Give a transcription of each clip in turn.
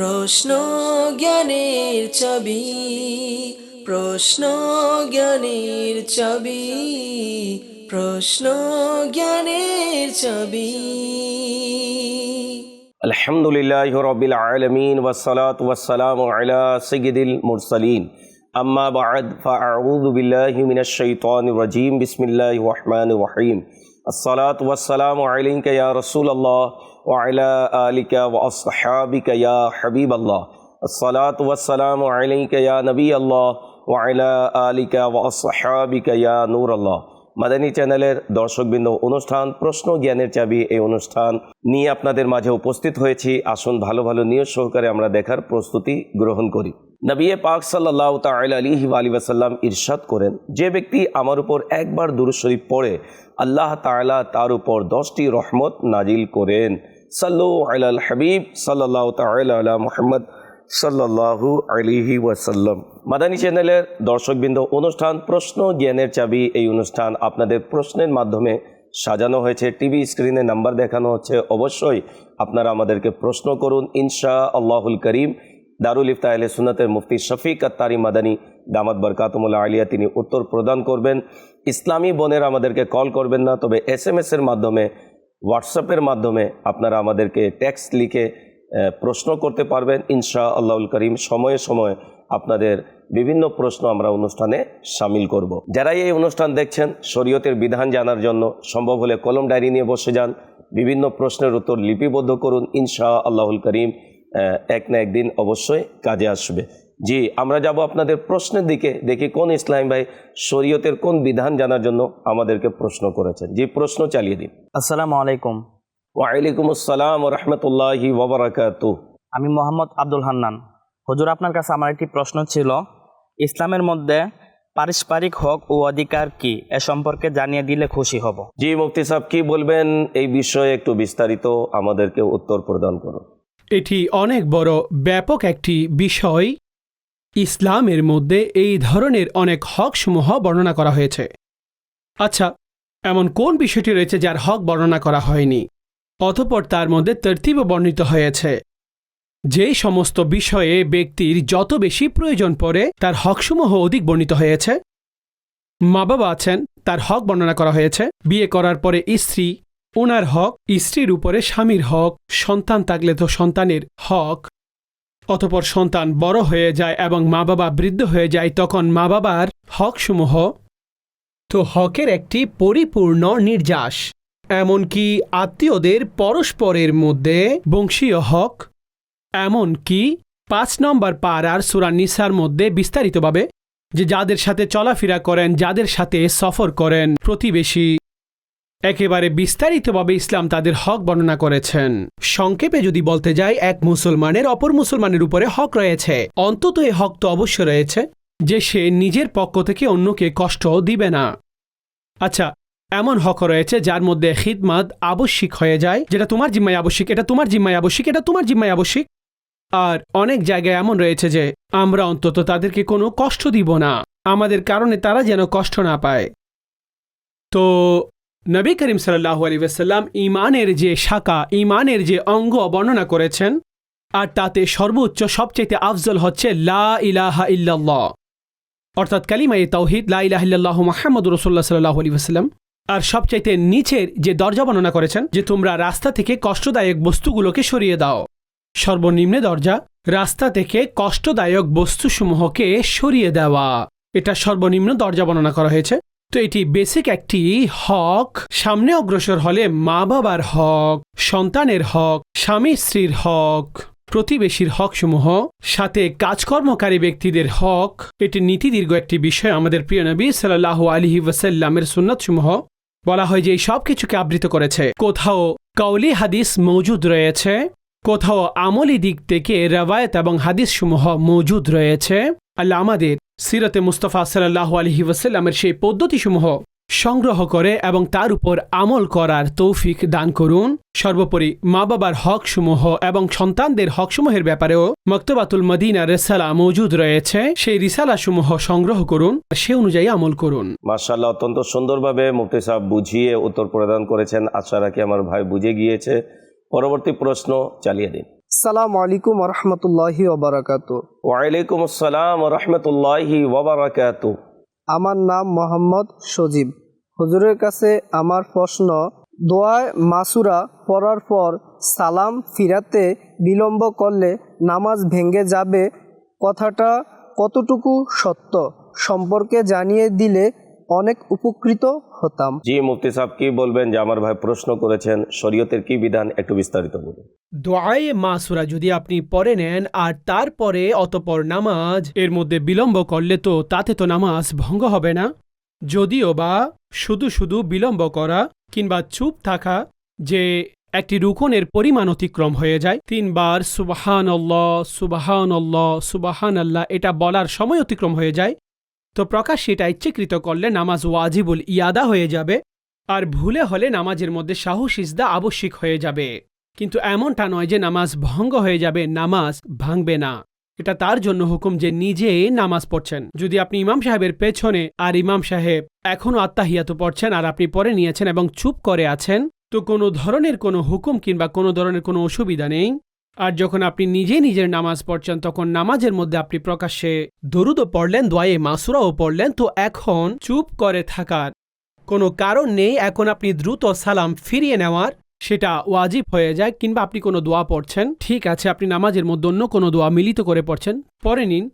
প্রশ্ন জ্ঞানের ছবি প্রশ্ন জ্ঞানের ছবি প্রশ্ন জ্ঞানের ছবি আলহামদুলিল্লাহ রবিল আলমিন ওসলাত ওসালাম আলা সঈদুল মুরসালিন। আম্মা বাদ ফাউযু বিল্লাহি মিনাশ শাইতানির রাজীম। বিসমিল্লাহির রহমানির রহিম। আসসালাতু ওয়াসসালামু আলাইকা ইয়া রাসূলুল্লাহ। يا رسول الله وعلى آلك وأصحابك يا حبيب الله الصلاة والسلام عليك يا نبي الله وعلى آلك وأصحابك يا نور الله মাদানী চ্যানেলের দর্শকবৃন্দ অনুষ্ঠান প্রশ্ন জ্ঞানের চাবি এই অনুষ্ঠান নিয়ে আপনাদের মাঝে উপস্থিত হয়েছি আসুন ভালো ভালো নিয়ত সহকারে আমরা দেখার প্রস্তুতি গ্রহণ করি নবী পাক সাল্লাহ তাল আলী আলী ওয়াসাল্লাম ইরশাদ করেন যে ব্যক্তি আমার উপর একবার দুরুশরীফ পড়ে আল্লাহ তাআলা তার উপর দশটি রহমত নাজিল করেন। সাল্লু আলাল হাবিব সাল্লাহ তাল আলা মোহাম্মদ সাল্লাহু আলিহি ওয়াসাল্লাম। মাদানী চ্যানেলের দর্শকবৃন্দ, অনুষ্ঠান প্রশ্ন জ্ঞানের চাবি, এই অনুষ্ঠান আপনাদের প্রশ্নের মাধ্যমে সাজানো হয়েছে। টিভি স্ক্রিনে নাম্বার দেখানো হচ্ছে। অবশ্যই আপনারা আমাদেরকে প্রশ্ন করুন। ইনশা আল্লাহুল করিম। দারুল ইফতা আলে সুনাতের মুফতি শফিক আত্তারি মাদানী দামাত বরকাতমুল্লা আলিয়া তিনি উত্তর প্রদান করবেন। ইসলামী বোনের আমাদেরকে কল করবেন না, তবে এস এম এসের মাধ্যমে হোয়াটসঅ্যাপের মাধ্যমে আপনারা আমাদেরকে টেক্সট লিখে প্রশ্ন করতে পারবেন। ইনশা আল্লাহুল করিম সময়ে সময়ে আপনাদের বিভিন্ন প্রশ্ন আমরা অনুষ্ঠানে সামিল করব। যারাই এই অনুষ্ঠান দেখছেন, শরীয়তের বিধান জানার জন্য সম্ভব হলে কলম ডায়েরি নিয়ে বসে যান। বিভিন্ন প্রশ্নের উত্তর লিপিবদ্ধ করুন। ইনশা আল্লাহুল করিম এক না একদিন অবশ্যই কাজে আসবে। জি আমরা যাব আপনাদের প্রশ্নের দিকে দেখি কোন ইসলাম ভাই শরীয়তের কোন বিধান জানার জন্য আমাদেরকে প্রশ্ন করেছেন। জি প্রশ্ন চালিয়ে দিন। আসসালামু আলাইকুম। ওয়ালাইকুম আসসালাম রহমতুল্লাহি ওবরাকাতু আমি মোহাম্মদ আব্দুল হান্নান। হজুর আপনার কাছে আমার একটি প্রশ্ন ছিল ইসলামের মধ্যে পারস্পরিক হক ও অধিকার কি? এ সম্পর্কে জানিয়ে দিলে খুশি হব। জি মুফতি সাহেব কি বলবেন? এই বিষয়ে একটু বিস্তারিত আমাদেরকে উত্তর প্রদান করুন। এটি অনেক বড়, ব্যাপক একটি বিষয়। ইসলামের মধ্যে এই ধরনের অনেক হকসমূহ বর্ণনা করা হয়েছে। আচ্ছা এমন কোন বিষয়টি রয়েছে যার হক বর্ণনা করা হয়নি? অতপর তার মধ্যে তর্তিবও বর্ণিত হয়েছে। যেই সমস্ত বিষয়ে ব্যক্তির যত বেশি প্রয়োজন পড়ে, তার হকসমূহ অধিক বর্ণিত হয়েছে। মা বাবা আছেন, তার হক বর্ণনা করা হয়েছে। বিয়ে করার পরে স্ত্রী ওনার হক স্ত্রীর উপরে স্বামীর হক, সন্তান থাকলে তো সন্তানের হক। অতপর সন্তান বড় হয়ে যায় এবং মা বাবা বৃদ্ধ হয়ে যায়, তখন মা বাবার হকসমূহ তো হকের একটি পরিপূর্ণ নির্যাস। এমনকি আত্মীয়দের পরস্পরের মধ্যে বংশীয় হক। এমনকি পাঁচ নম্বর পাড়ার সুরা নিসার মধ্যে বিস্তারিতভাবে যে যাদের সাথে চলাফেরা করেন, যাদের সাথে সফর করেন প্রতিবেশী একেবারে বিস্তারিতভাবে ইসলাম তাদের হক বর্ণনা করেছেন। সংক্ষেপে যদি বলতে যাই, এক মুসলমানের অপর মুসলমানের উপরে হক রয়েছে। অন্তত এ হক তো অবশ্য রয়েছে, যে সে নিজের পক্ষ থেকে অন্যকে কষ্ট দিবে না। আচ্ছা এমন হক রয়েছে যার মধ্যে খিদমাত আবশ্যিক হয়ে যায়, যেটা তোমার জিম্মায় আবশ্যিক, এটা তোমার জিম্মায় আবশ্যিক, এটা তোমার জিম্মায় আবশ্যিক। আর অনেক জায়গায় এমন রয়েছে যে, আমরা অন্তত তাদেরকে কোনো কষ্ট দিব না। আমাদের কারণে তারা যেন কষ্ট না পায়। তো নবী করিম সাল্লাহ আলী ওয়াসাল্লাম ইমানের যে শাখা ইমানের যে অঙ্গ বর্ণনা করেছেন, আর তাতে সর্বোচ্চ সবচেয়ে আফজল হচ্ছে লা ইলাহা ইল্লাল্লাহ। অর্থাৎ কালিমাই তাওহিদ, লা ইলাহা ইল্লাল্লাহ মুহাম্মদ রসুল্লাহ সাল্লাহ আলী ওয়াসাল্লাম। আর সবচাইতে নিচের যে দরজা বর্ণনা করেছেন, যে তোমরা রাস্তা থেকে কষ্টদায়ক বস্তুগুলোকে সরিয়ে দাও। সর্বনিম্নে দরজা, রাস্তা থেকে কষ্টদায়ক বস্তুসমূহকে সরিয়ে দেওয়া। এটা সর্বনিম্ন দরজা বর্ণনা করা হয়েছে। তো এটি বেসিক একটি হক। সামনে অগ্রসর হলে মা বাবার হক, সন্তানের হক স্বামী স্ত্রীর হক, প্রতিবেশীর হকসমূহ, সাথে কাজকর্মকারী ব্যক্তিদের হক। এটি নীতি দীর্ঘ একটি বিষয় আমাদের প্রিয় নবী সাল্লাহ আলহি ওয়াসাল্লামের সুন্নতসমূহ। বলা হয় যে এই সব কিছুকে আবৃত করেছে। কোথাও কাউলি হাদিস মৌজুদ রয়েছে, কোথাও আমলি দিক থেকে রবায়ত এবং হাদিসসমূহ মৌজুদ রয়েছে। আল্লাহ আমাদের সিরতে মুস্তফা সাল্লাহ আলহি ওয়াসাল্লামের সেই পদ্ধতিসমূহ সংগ্রহ করে এবং তার উপর আমল করার তৌফিক দান করুন। সর্বোপরি মা বাবার হকসমূহ এবং সন্তানদের হকসমূহের ব্যাপারেও মক্তবাতুল মদিনা রেসালা মজুদ রয়েছে। সেই রিসালাসমূহ সংগ্রহ করুন সে অনুযায়ী আমল করুন। মার্শাল্লাহ অত্যন্ত সুন্দরভাবে মুফতি সাহেব বুঝিয়ে উত্তর প্রদান করেছেন। আশা রাখি আমার ভাই বুঝে গিয়েছে। পরবর্তী প্রশ্ন চালিয়ে দিন। সালাম আলাইকুম রহমতুল্লাহি ওবরাকাত। ওয়ালাইকুম আসসালাম রহমতুল্লাহি ওবরাকাত। আমার নাম মোহাম্মদ সজীব। হুজুরের কাছে আমার প্রশ্ন দোয়ায় মাসুরা পড়ার পর সালাম ফিরাতে বিলম্ব করলে নামাজ ভেঙে যাবে কথাটা কতটুকু সত্য সম্পর্কে জানিয়ে দিলে অনেক উপকৃত হতাম। জি মুফতি সাহেব কি বলবেন যে আমার ভাই প্রশ্ন করেছেন শরীয়তের কি বিধান? একটু বিস্তারিত বলুন। দোয়ায়ে মাসুরা যদি আপনি পড়ে নেন আর তারপরে অতপর নামাজ এর মধ্যে বিলম্ব করলে তো তাতে তো নামাজ ভঙ্গ হবে না? যদিও বা শুধু শুধু বিলম্ব করা কিংবা চুপ থাকা যে একটি রুকনের পরিমাণ অতিক্রম হয়ে যায় তিনবার সুবাহান আল্লাহ সুবাহান সুবাহান আল্লাহ এটা বলার সময় অতিক্রম হয়ে যায় তো প্রকাশ সেটা ইচ্ছাকৃত করলে নামাজ ওয়াজিবুল ইয়াদা হয়ে যাবে, আর ভুলে হলে নামাজের মধ্যে ইসদা আবশ্যিক হয়ে যাবে। কিন্তু এমনটা নয় যে নামাজ ভঙ্গ হয়ে যাবে, নামাজ ভাঙবে না। এটা তার জন্য হুকুম যে নিজে নামাজ পড়ছেন। যদি আপনি ইমাম সাহেবের পেছনে আর ইমাম সাহেব এখনও আত্মাহিয়াত পড়ছেন আর আপনি পরে নিয়েছেন এবং চুপ করে আছেন, তো কোনো ধরনের কোনো হুকুম কিংবা কোনো ধরনের কোনো অসুবিধা নেই। আর যখন আপনি নিজে নিজের নামাজ পড়ছেন, তখন নামাজের মধ্যে আপনি প্রকাশ্যে দরুদও পড়লেন, দোয়ায়ে মাসুরাও পড়লেন। তো এখন চুপ করে থাকার কোনো কারণ নেই। এখন আপনি দ্রুত সালাম ফিরিয়ে নেওয়ার সেটা ওয়াজিব হয়ে যায়, কিংবা আপনি কোনো দোয়া পড়ছেন। ঠিক আছে, আপনি নামাজের মধ্যে অন্য কোনো দোয়া মিলিত করে পড়ছেন, পড়ে নিন।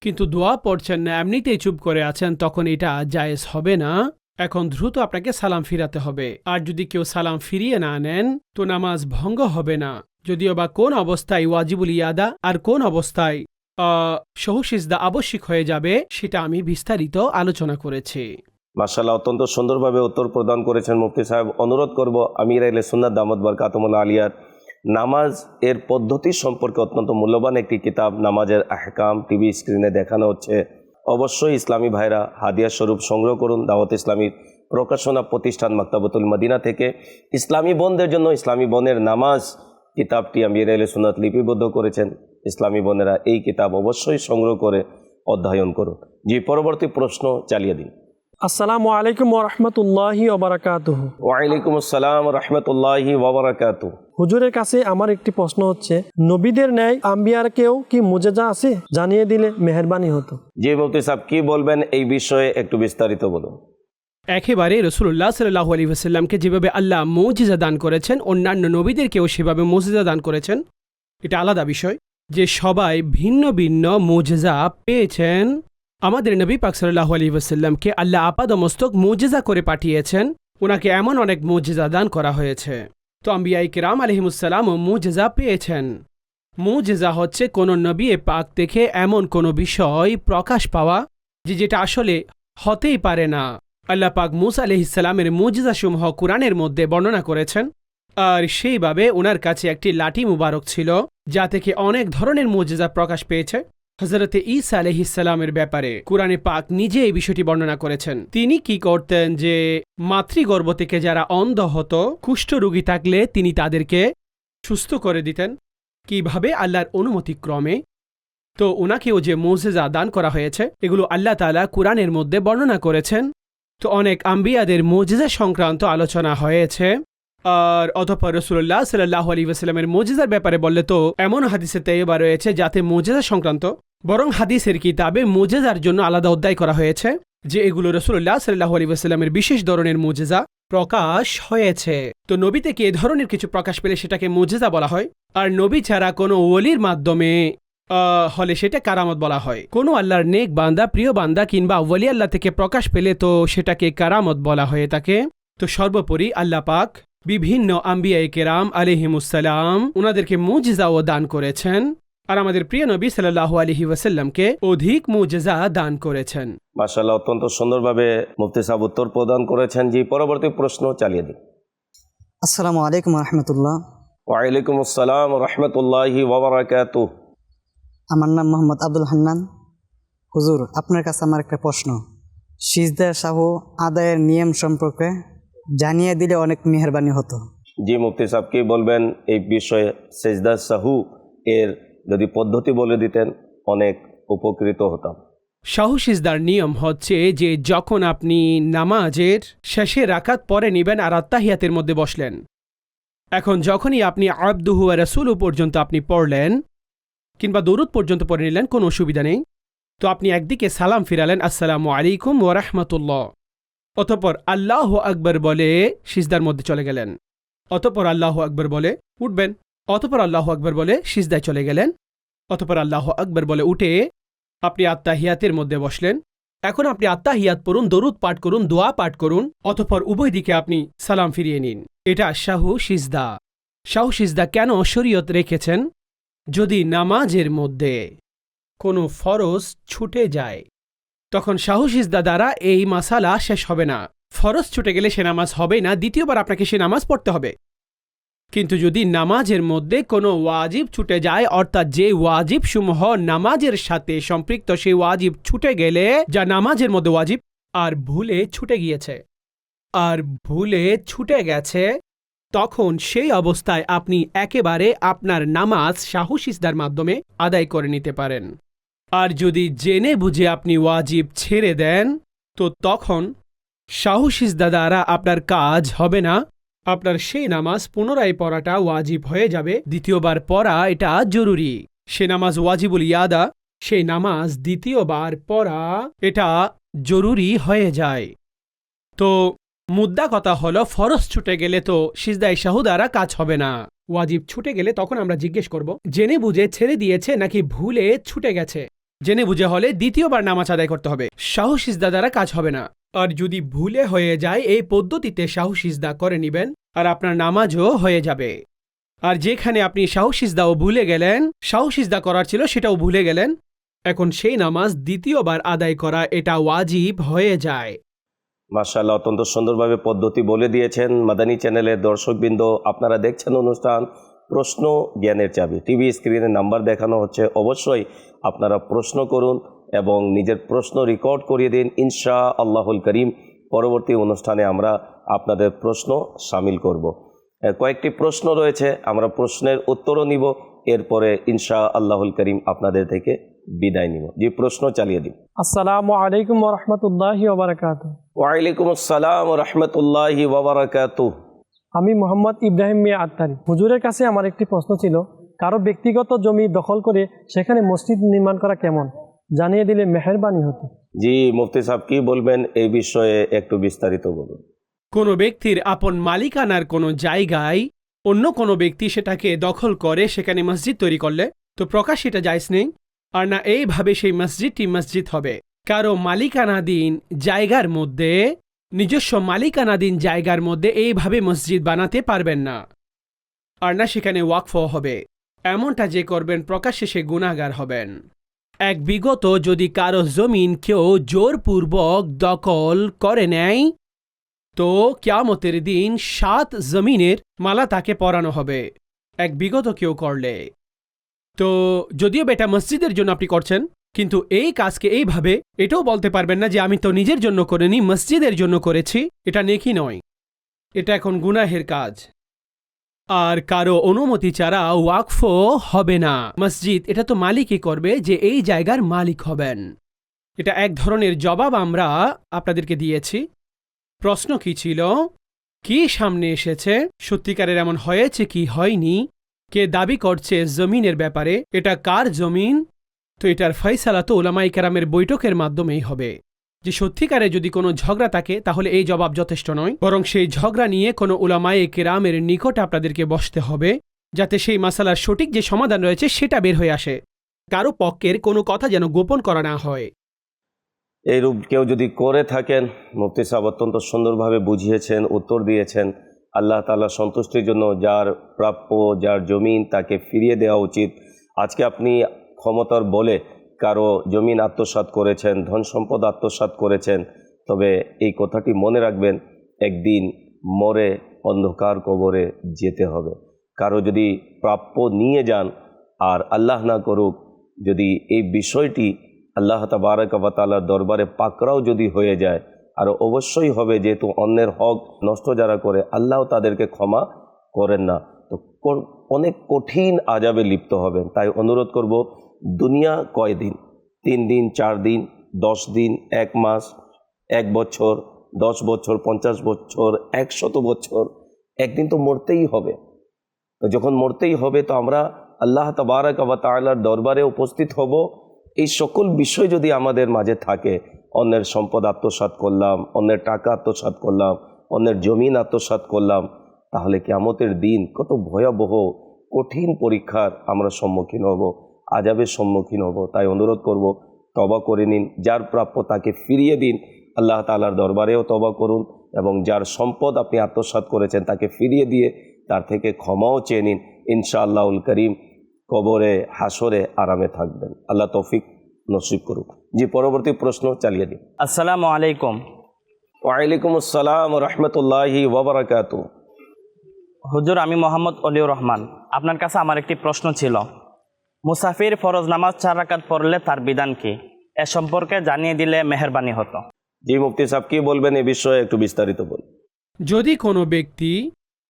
কিন্তু দোয়া পড়ছেন না, এমনিতেই চুপ করে আছেন, তখন এটা জায়েজ হবে না। এখন দ্রুত আপনাকে সালাম ফিরাতে হবে। আর যদি কেউ সালাম ফিরিয়ে না নেন, তো নামাজ ভঙ্গ হবে না। যদিও বা কোন অবস্থায় ওয়াজিবুল ইয়াদা আর কোন অবস্থায় সহসিজদা আবশ্যিক হয়ে যাবে, সেটা আমি বিস্তারিত আলোচনা করেছি। মাসাল্লাহ অত্যন্ত সুন্দরভাবে উত্তর প্রদান করেছেন মুফতি সাহেব। অনুরোধ করব আমির আইলে সুন্নাত দামদ বরকাতমুল্লা আলিয়ার নামাজ এর পদ্ধতি সম্পর্কে অত্যন্ত মূল্যবান একটি কিতাব, নামাজের আহকাম, টিভি স্ক্রিনে দেখানো হচ্ছে। অবশ্যই ইসলামী ভাইরা হাদিয়া স্বরূপ সংগ্রহ করুন, দাওয়াত ইসলামীর প্রকাশনা প্রতিষ্ঠান মাক্তাবতুল মদিনা থেকে। ইসলামী বোনদের জন্য ইসলামী বোনের নামাজ কিতাবটি আমির আইলে সুন্নাত লিপিবদ্ধ করেছেন। ইসলামী বোনেরা এই কিতাব অবশ্যই সংগ্রহ করে অধ্যয়ন করুন। জি পরবর্তী প্রশ্ন চালিয়ে দিন। আসসালামু আলাইকুম রহমতুল্লাহি ওবরাকাত ওয়ালাইকুম আসসালাম রহমতুল্লাহি ওবরাকাত হুজুরের কাছে আমার একটি প্রশ্ন হচ্ছে নবীদের ন্যায় আম্বিয়ার কেউ কি মুজেজা আছে? জানিয়ে দিলে মেহরবানি হতো। জি মুফতি সাহেব কি বলবেন এই বিষয়ে একটু বিস্তারিত বলুন। একেবারে রসুল্লাহ সাল্লাহ আলী ওসাল্লামকে যেভাবে আল্লাহ মৌজিজা দান করেছেন, অন্যান্য নবীদেরকেও সেভাবে মৌজিজা দান করেছেন। এটা আলাদা বিষয় যে সবাই ভিন্ন ভিন্ন মোজেজা পেয়েছেন। আমাদের নবী পাক সাল্লাহ আলী ওসাল্লামকে আল্লাহ আপাদ মস্তক মোজেজা করে পাঠিয়েছেন। ওনাকে এমন অনেক মোজেজা দান করা হয়েছে। তো আম্বিয়াই কিরাম আলহিমুসাল্লামও মোজেজা পেয়েছেন। মোজেজা হচ্ছে কোনো নবী পাক থেকে এমন কোনো বিষয় প্রকাশ পাওয়া যে যেটা আসলে হতেই পারে না। আল্লাহ পাক মুসা আলহিসাল্লামের মুজিজাসমূহ কোরআনের মধ্যে বর্ণনা করেছেন, আর সেইভাবে ওনার কাছে একটি লাঠি মুবারক ছিল, যা থেকে অনেক ধরনের মুজিজা প্রকাশ পেয়েছে। হজরতে ঈসা আলহিসাল্লামের ব্যাপারে কোরআনে পাক নিজে এই বিষয়টি বর্ণনা করেছেন। তিনি কি করতেন যে, মাতৃগর্ভ থেকে যারা অন্ধ হতো কুষ্ঠরোগী থাকলে তিনি তাদেরকে সুস্থ করে দিতেন। কীভাবে? আল্লাহর অনুমতিক্রমে তো ওনাকেও যে মোজেজা দান করা হয়েছে, এগুলো আল্লাহ তালা কোরআনের মধ্যে বর্ণনা করেছেন। তো অনেক আম্বিয়াদের মোজেজা সংক্রান্ত আলোচনা হয়েছে। আর অতঃপর রসুল্লাহ সাল্লাহ আলী ওসালামের মোজেজার ব্যাপারে বললে তো এমন হাদিসে তেইবা রয়েছে যাতে মোজেজা সংক্রান্ত, বরং হাদিসের কিতাবে মোজেজার জন্য আলাদা অধ্যায় করা হয়েছে, যে এগুলো রসুল্লাহ সাল্লাহ আলী ওসালামের বিশেষ ধরনের মোজেজা প্রকাশ হয়েছে। তো নবী থেকে এ ধরনের কিছু প্রকাশ পেলে সেটাকে মোজেজা বলা হয়? আর নবী ছাড়া কোনো ওলির মাধ্যমে হলে সেটা কারামত বলা হয়। কোনো আল্লাহর নেক বান্দা প্রিয় বান্দা কিংবা ওলি আল্লাহ থেকে প্রকাশ পেলে তো সেটাকে কারামত বলা হয়ে থাকে তো সর্বোপরি আল্লাহ পাক বিভিন্ন আম্বিয়াই কেরাম আলিহিমুসালাম ওনাদেরকে মুজিজাও দান করেছেন আর আমাদের প্রিয় নবী সাল্লাহ আলহি ওয়াসাল্লামকে অধিক মুজিজা দান করেছেন। মাসাল্লাহ অত্যন্ত সুন্দরভাবে মুফতি সাহেব উত্তর প্রদান করেছেন। যে পরবর্তী প্রশ্ন চালিয়ে দিন আসসালামু আলাইকুম রহমতুল্লাহ। ওয়ালাইকুম আসসালাম রহমতুল্লাহি ওবরাকাত আমার নাম মোহাম্মদ আব্দুল হান্নান। হুজুর আপনার কাছে আমার একটা প্রশ্ন। সিজদা সাহু আদায়ের নিয়ম সম্পর্কে জানিয়ে দিলে অনেক মেহরবানি হতো। জি মুফতি সাহেব কি বলবেন? এই বিষয়ে সেজদা সাহু এর যদি পদ্ধতি বলে দিতেন অনেক উপকৃত হতাম। শাহুসিজদার নিয়ম হচ্ছে যে যখন আপনি নামাজের শেষে রাকাত পরে নিবেন আর আত্মাহিয়াতের মধ্যে বসলেন এখন যখনই আপনি আব্দুহু রাসুলু পর্যন্ত আপনি পড়লেন কিংবা দরুদ পর্যন্ত পড়ে নিলেন, কোনো অসুবিধা নেই। তো আপনি একদিকে সালাম ফিরালেন, আসসালামু আলাইকুম ও রাহমাতুল্লাহ। অতপর আল্লাহ আকবর বলে সিজদার মধ্যে চলে গেলেন। অতপর আল্লাহ আকবর বলে উঠবেন। অতপর আল্লাহ আকবর বলে সিজদায় চলে গেলেন। অতপর আল্লাহ আকবর বলে উঠে আপনি আত্মাহিয়াতের মধ্যে বসলেন। এখন আপনি আত্মাহিয়াত পড়ুন, দরুদ পাঠ করুন, দোয়া পাঠ করুন, অতপর উভয় দিকে আপনি সালাম ফিরিয়ে নিন। এটা শাহু সিজদা। শাহু সিজদা কেন শরীয়ত রেখেছেন? যদি নামাজের মধ্যে কোনো ফরজ ছুটে যায়, তখন শাহু সিজদা দ্বারা এই মাসালা শেষ হবে না। ফরজ ছুটে গেলে সে নামাজ হবে না, দ্বিতীয়বার আপনাকে সে নামাজ পড়তে হবে। কিন্তু যদি নামাজের মধ্যে কোনো ওয়াজিব ছুটে যায়, অর্থাৎ যে ওয়াজিব সমূহ নামাজের সাথে সম্পৃক্ত সেই ওয়াজিব ছুটে গেলে, যা নামাজের মধ্যে ওয়াজিব, আর ভুলে ছুটে গিয়েছে। আর ভুলে ছুটে গেছে তখন সেই অবস্থায় আপনি একেবারে আপনার নামাজ সাহসিসদার মাধ্যমে আদায় করে নিতে পারেন। আর যদি জেনে বুঝে আপনি ওয়াজিব ছেড়ে দেন, তো তখন সাহসিসদা দ্বারা আপনার কাজ হবে না, আপনার সেই নামাজ পুনরায় পড়াটা ওয়াজিব হয়ে যাবে, দ্বিতীয়বার পড়া এটা জরুরি। সে নামাজ ওয়াজিবুল ইয়াদা, সেই নামাজ দ্বিতীয়বার পড়া এটা জরুরি হয়ে যায়। তো মুদ্রা কথা হলো, ফরজ ছুটে গেলে তো সিজদাই শাহু দ্বারা কাজ হবে না। ওয়াজিব ছুটে গেলে তখন আমরা জিজ্ঞেস করব, জেনে বুঝে ছেড়ে দিয়েছে নাকি ভুলে ছুটে গেছে? জেনে বুঝে হলে দ্বিতীয়বার নামাজ আদায় করতে হবে, শাহু সিজদা দ্বারা কাজ হবে না। আর যদি ভুলে হয়ে যায়, এই পদ্ধতিতে শাহু সিজদা করে নিবেন, আর আপনার নামাজও হয়ে যাবে। আর যেখানে আপনি শাহু সিজদাও ভুলে গেলেন, শাহু সিজদা করার ছিল সেটাও ভুলে গেলেন, এখন সেই নামাজ দ্বিতীয়বার আদায় করা এটা ওয়াজিব হয়ে যায়। মার্শাল্লাহ অত্যন্ত সুন্দরভাবে পদ্ধতি বলে দিয়েছেন মাদানী চ্যানেলের দর্শকবৃন্দ। আপনারা দেখছেন অনুষ্ঠান প্রশ্ন জ্ঞানের চাবি। টিভি স্ক্রিনে নাম্বার দেখানো হচ্ছে, অবশ্যই আপনারা প্রশ্ন করুন এবং নিজের প্রশ্ন রেকর্ড করিয়ে দিন। ইনশা আল্লাহুল করিম, পরবর্তী অনুষ্ঠানে আমরা আপনাদের প্রশ্ন সামিল করব। কয়েকটি প্রশ্ন রয়েছে, আমরা প্রশ্নের উত্তরও নিব। এরপরে ইনশা আল্লাহুল করিম আপনাদের থেকে বিদায় নিব। যে প্রশ্ন চালিয়ে দিন আসসালামু আলাইকুম রহমতুল্লাহ ওবরাকাত। ওয়ালাইকুম আসসালাম রহমতুল্লাহি ওবরাকাতু। আমি মোহাম্মদ ইব্রাহিম মিয়া আত্তারি। হুজুরের কাছে আমার একটি প্রশ্ন ছিল কারও ব্যক্তিগত জমি দখল করে সেখানে মসজিদ নির্মাণ করা কেমন? জানিয়ে দিলে মেহরবানি হতো। জি মুফতি সাহেব কি বলবেন এই বিষয়ে একটু বিস্তারিত বলুন। কোনো ব্যক্তির আপন মালিকানার কোনো জায়গায় অন্য কোনো ব্যক্তি সেটাকে দখল করে সেখানে মসজিদ তৈরি করলে? তো প্রকাশ এটা জায়জ নেই। আর না এইভাবে সেই মসজিদটি মসজিদ হবে। কারও মালিকানাধীন জায়গার মধ্যে, নিজস্ব মালিকানাধীন জায়গার মধ্যে এইভাবে মসজিদ বানাতে পারবেন না। আর না সেখানে ওয়াকফ হবে। এমনটা যে করবেন প্রকাশ্যে সে গুণাগার হবেন। এক বিগত যদি কারও জমিন কেউ জোরপূর্বক দখল করে নেয়, তো কিয়ামতের দিন সাত জমিনের মালা তাকে পরানো হবে। এক বিগত কেউ করলে। তো যদিও বেটা মসজিদের জন্য আপনি করছেন, কিন্তু এই কাজকে এইভাবে এটাও বলতে পারবেন না যে আমি তো নিজের জন্য করিনি, মসজিদের জন্য করেছি, এটা নেকি নয়। এটা এখন গুনাহের কাজ। আর কারও অনুমতি ছাড়া ওয়াকফ হবে না। মসজিদ, এটা তো মালিকই করবে যে এই জায়গার মালিক হবেন। এটা এক ধরনের জবাব আমরা আপনাদেরকে দিয়েছি। প্রশ্ন কি ছিল? কি সামনে এসেছে? সত্যিকারের এমন হয়েছে কি হয়নি? কে দাবি করছে জমিনের ব্যাপারে, এটা কার জমিন? তো এটার ফয়সালা তো ওলামাই কেরামের বৈঠকের মাধ্যমেই হবে। যে সত্যিকারে যদি কোনো ঝগড়া থাকে, তাহলে এই জবাব যথেষ্ট নয়। বরং সেই ঝগড়া নিয়ে কোনো ওলামায়ে কেরামের নিকট আপনাদেরকে বসতে হবে, যাতে সেই মাসালার সঠিক যে সমাধান রয়েছে, সেটা বের হয়ে আসে। কারও পক্ষের কোনো কথা যেন গোপন করা না হয়। এইরূপ কেউ যদি করে থাকেন, মুফতি সাহেব অত্যন্ত সুন্দরভাবে বুঝিয়েছেন, উত্তর দিয়েছেন। আল্লাহ তাআলা সন্তুষ্টির জন্য যার প্রাপ্য, যার জমিন তাকে ফিরিয়ে দেওয়া উচিত। আজকে আপনি ক্ষমতার বলে কারও জমিন আত্মসাৎ করেছেন, ধন সম্পদ আত্মসাৎ করেছেন, তবে এই কথাটি মনে রাখবেন, একদিন মরে অন্ধকার কবরে যেতে হবে। কারও যদি প্রাপ্য নিয়ে যান, আর আল্লাহ না করুক, যদি এই বিষয়টি আল্লাহ তাবারকালার দরবারে পাকড়াও যদি হয়ে যায় আর অবশ্যই হবে যেহেতু অন্যের হক নষ্ট যারা করে, আল্লাহ তাদেরকে ক্ষমা করেন না। তো অনেক কঠিন আজাবে লিপ্ত হবেন। তাই অনুরোধ করব, দুনিয়া কয় দিন? তিন দিন, চার দিন, দশ দিন, এক মাস, এক বছর, দশ বছর, পঞ্চাশ বছর, একশত বছর, একদিন তো মরতেই হবে। তো যখন মরতেই হবে, তো আমরা আল্লাহ তবারক বা তাআলার দরবারে উপস্থিত হব। এই সকল বিষয় যদি আমাদের মাঝে থাকে অন্যের সম্পদ আত্মসাৎ করলাম, অন্যের টাকা আত্মসাৎ করলাম, অন্যের জমিন আত্মসাৎ করলাম, তাহলে কিয়ামতের দিন কত ভয়াবহ, কঠিন পরীক্ষার আমরা সম্মুখীন হব আজাবের সম্মুখীন হব। তাই অনুরোধ করব তবা করে নিন, যার প্রাপ্য তাকে ফিরিয়ে দিন, আল্লাহ তালার দরবারেও তবা করুন এবং যার সম্পদ আপনি আত্মসাৎ করেছেন তাকে ফিরিয়ে দিয়ে তার থেকে ক্ষমাও চেয়ে নিন। ইনশাআল্লাহুল করিম, কবরে হাসরে আরামে থাকবেন। আল্লাহ তৌফিক নসিব করুক। জি পরবর্তী প্রশ্ন চালিয়ে দিন আসসালামু আলাইকুম। ওয়ালাইকুম আসসালাম রহমতুল্লাহি ওবরাকাত হুজুর আমি মোহাম্মদ অলিউর রহমান। আপনার কাছে আমার একটি প্রশ্ন ছিল। মুসাফির ফরজ নামাজ চার রাকাত পড়লে তার বিধান কি? এ সম্পর্কে জানিয়ে দিলে মেহরবানি হতো। জি মুফতি সাহেব কি বলবেন এ বিষয়ে একটু বিস্তারিত বলুন। যদি কোনো ব্যক্তি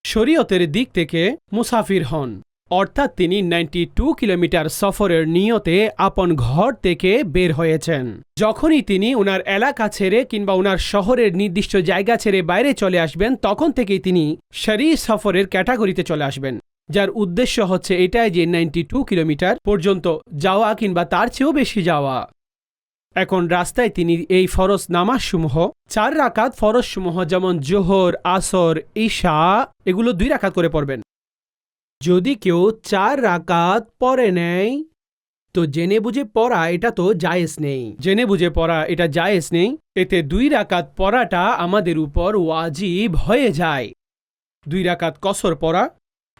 শরীয়তের দিক থেকে মুসাফির হন অর্থাৎ তিনি নাইনটি টু কিলোমিটার সফরের নিয়তে আপন ঘর থেকে বের হয়েছেন। যখনই তিনি ওনার এলাকা ছেড়ে কিংবা ওনার শহরের নির্দিষ্ট জায়গা ছেড়ে বাইরে চলে আসবেন, তখন থেকেই তিনি শরী সফরের ক্যাটাগরিতে চলে আসবেন, যার উদ্দেশ্য হচ্ছে এটাই যে নাইনটি টু কিলোমিটার পর্যন্ত যাওয়া কিংবা তার চেয়েও বেশি যাওয়া। এখন রাস্তায় তিনি এই ফরজ নামাজসমূহ, চার রাকাত ফরজসমূহ যেমন জোহর, আসর, ঈশা, এগুলো দুই রাকাত করে পড়বেন। যদি কেউ চার রাকাত পরে নেয়, তো জেনে বুঝে পড়া এটা তো জায়েজ নেই। জেনে বুঝে পড়া এটা জায়েজ নেই, এতে দুই রাকাত পড়াটা আমাদের উপর ওয়াজিব হয়ে যায়। দুই রাকাত কসর পড়া,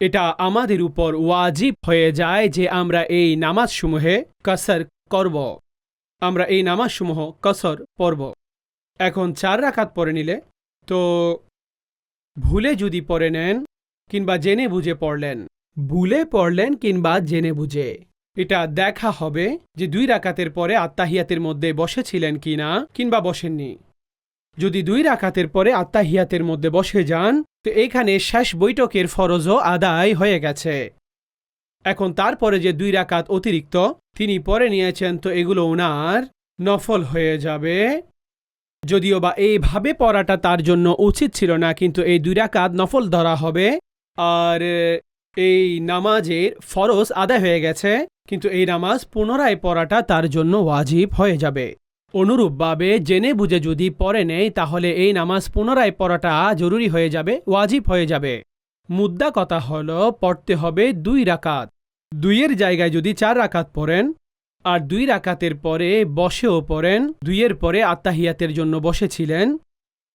এটা আমাদের উপর ওয়াজিব হয়ে যায় যে আমরা এই নামাজসমূহে কসর করব। আমরা এই নামাজসমূহ কসর পড়ব। এখন চার রাকাত পরে নিলে, তো ভুলে যদি পরে নেন কিংবা জেনে বুঝে পড়লেন। ভুলে পড়লেন কিংবা জেনে বুঝে। এটা দেখা হবে যে দুই রাকাতের পরে আত্মাহিয়াতের মধ্যে বসেছিলেন কিনা কিংবা বসেননি। যদি দুই রাকাতের পরে আত্মাহিয়াতের মধ্যে বসে যান, তো এখানে শেষ বৈঠকের ফরজও আদায় হয়ে গেছে। এখন তারপরে যে দুই রাকাত অতিরিক্ত তিনি পরে নিয়েছেন, তো এগুলো ওনার নফল হয়ে যাবে। যদিও বা এইভাবে পড়াটা তার জন্য উচিত ছিল না, কিন্তু এই দুই রাকাত নফল ধরা হবে আর এই নামাজের ফরজ আদায় হয়ে গেছে, কিন্তু এই নামাজ পুনরায় পড়াটা তার জন্য ওয়াজিব হয়ে যাবে। অনুরূপভাবে জেনে বুঝে যদি পড়ে নেয়, তাহলে এই নামাজ পুনরায় পড়াটা জরুরি হয়ে যাবে, ওয়াজিব হয়ে যাবে। মুদ্রা কথা হলো, পড়তে হবে দুই রাকাত। দুইয়ের জায়গায় যদি চার রাকাত পড়েন, আর দুই রাকাতের পরে বসেও পড়েন, দুইয়ের পরে আত্মাহিয়াতের জন্য বসেছিলেন,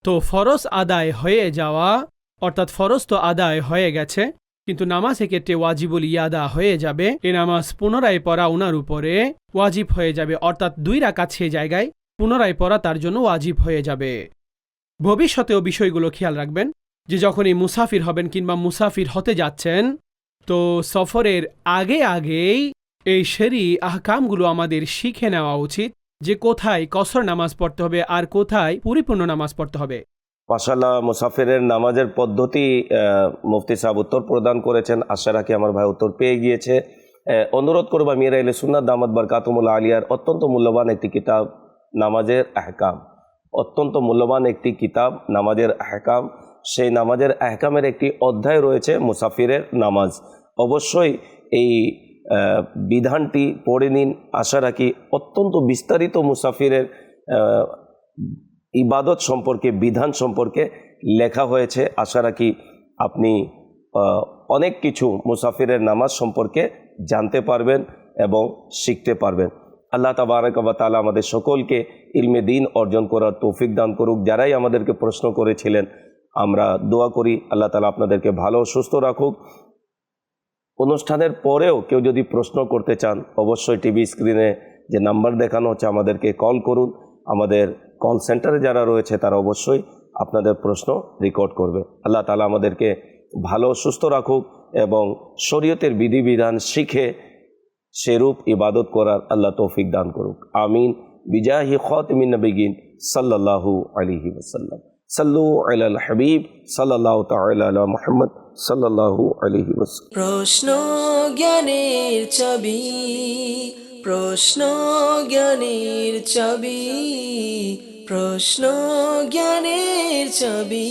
তো ফরজ আদায় হয়ে যাওয়া অর্থাৎ ফরজ তো আদায় হয়ে গেছে, কিন্তু নামাজ এক্ষেত্রে ওয়াজিবুল ইয়াদা হয়ে যাবে। এ নামাজ পুনরায় পড়া ওনার উপরে ওয়াজিব হয়ে যাবে, অর্থাৎ দুই রাকাত সে জায়গায় পুনরায় পড়া তার জন্য ওয়াজিব হয়ে যাবে। ভবিষ্যতেও বিষয়গুলো খেয়াল রাখবেন, যে যখনই মুসাফির হবেন কিংবা মুসাফির হতে যাচ্ছেন, তো সফরের আগে আগেই এই শেরি আহকামগুলো আমাদের শিখে নেওয়া উচিত, যে কোথায় কসর নামাজ পড়তে হবে আর কোথায় পরিপূর্ণ নামাজ পড়তে হবে। মাসাল্লাহ মুসাফিরের নামাজের পদ্ধতি মুফতি সাহেব উত্তর প্রদান করেছেন। আশা রাখি আমার ভাই উত্তর পেয়ে গিয়েছে। অনুরোধ করব মিরা এলে সুন্নাত দামাদ বারকাতুমুল্লা আলিয়ার অত্যন্ত মূল্যবান একটি কিতাব, নামাজের আহকাম। অত্যন্ত মূল্যবান একটি কিতাব, নামাজের আহকাম। সেই নামাজের আহকামের একটি অধ্যায় রয়েছে মুসাফিরের নামাজ। অবশ্যই এই বিধানটি পড়ে নিন। আশা রাখি অত্যন্ত বিস্তারিত মুসাফিরের ইবাদত সম্পর্কে, বিধান সম্পর্কে লেখা হয়েছে। আশা রাখি আপনি অনেক কিছু মুসাফিরের নামাজ সম্পর্কে জানতে পারবেন এবং শিখতে পারবেন। আল্লাহ তাবারক তালা আমাদের সকলকে ইলমে দিন অর্জন করার তৌফিক দান করুক। যারাই আমাদেরকে প্রশ্ন করেছিলেন, আমরা দোয়া করি। আল্লাহ তালা আপনাদেরকে ভালো সুস্থ রাখুক। অনুষ্ঠানের পরেও কেউ যদি প্রশ্ন করতে চান, অবশ্যই টিভি স্ক্রিনে যে নাম্বার দেখানো হচ্ছে, আমাদেরকে কল করুন। আমাদের কল সেন্টারে যারা রয়েছে, তারা অবশ্যই আপনাদের প্রশ্ন রেকর্ড করবে। আল্লাহ তালা আমাদেরকে ভালো, সুস্থ রাখুক এবং শরীয়তের বিধিবিধান শিখে সেরূপ ইবাদত করার আল্লাহ তৌফিক দান করুক। আমিন। বিজাহি খতমিন নবিগিন সাল্লাল্লাহু আলাইহি ওয়াসাল্লাম। সাল্লু আলাল হাবিব সাল্লাল্লাহু তাআলা আলা মুহাম্মদ সাল্লাল্লাহু আলাইহি ওয়াসাল্লাম। প্রশ্ন জ্ঞানের ছবি প্রশ্ন জ্ঞানের ছবি প্রশ্ন জ্ঞানের ছবি।